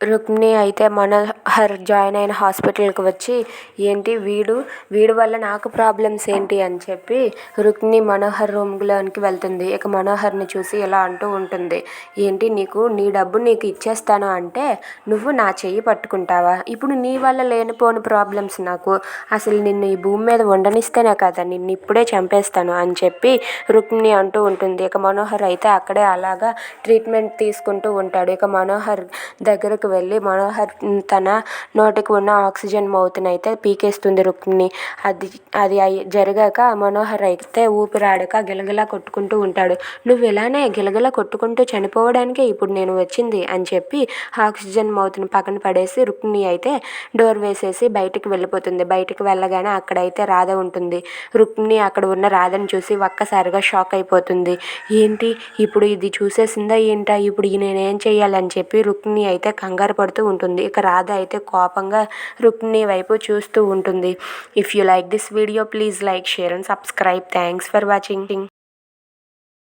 రుక్మిణి అయితే మనోహర్ జాయిన్ అయిన హాస్పిటల్కి వచ్చి ఏంటి వీడు? వీడి వల్ల నాకు ప్రాబ్లమ్స్ ఏంటి? అని చెప్పి రుక్మిణి మనోహర్ రూమ్లోనికి వెళ్తుంది. ఇక మనోహర్ని చూసి ఇలా అంటూ ఉంటుంది. ఏంటి నీకు? నీ డబ్బు నీకు ఇచ్చేస్తాను అంటే నువ్వు నా చెయ్యి పట్టుకుంటావా? ఇప్పుడు నీ వల్ల లేనిపోని ప్రాబ్లమ్స్ నాకు. అసలు నిన్ను ఈ భూమి మీద ఉండనిస్తేనే కదా నిన్ను ఇప్పుడే చంపేస్తాను అని చెప్పి రుక్మిణి అంటూ ఉంటుంది. ఇక మనోహర్ అయితే అక్కడే అలాగా ట్రీట్మెంట్ తీసుకుంటూ ఉంటాడు. ఇక మనోహర్ దగ్గరకు వెళ్ళి మనోహర్ తన నోటికి ఉన్న ఆక్సిజన్ మౌత్ని అయితే పీకేస్తుంది రుక్మిణి. అది అది జరగాక జరిగాక మనోహర్ అయితే ఊపిరాడక గిలగిలా కొట్టుకుంటూ ఉంటాడు. నువ్వు ఇలానే గిలగిలా కొట్టుకుంటూ చనిపోవడానికే ఇప్పుడు నేను వచ్చింది అని చెప్పి ఆక్సిజన్ మౌత్ని పక్కన పడేసి రుక్మిణి అయితే డోర్ వేసేసి బయటికి వెళ్ళిపోతుంది. బయటికి వెళ్ళగానే అక్కడైతే రాధ ఉంటుంది. రుక్మిణి అక్కడ ఉన్న రాధని చూసి ఒక్కసారిగా షాక్ అయిపోతుంది. ఏంటి? ఇప్పుడు ఇది చూసేసిందా ఏంటా? ఇప్పుడు నేనేం చేయాలని చెప్పి రుక్మిణి అయితే కంగారు పడుతూ ఉంటుంది. ఇక రాధ అయితే కోపంగా రుక్మిణి వైపు చూస్తూ ఉంటుంది. If you like this video please like share and subscribe thanks for watching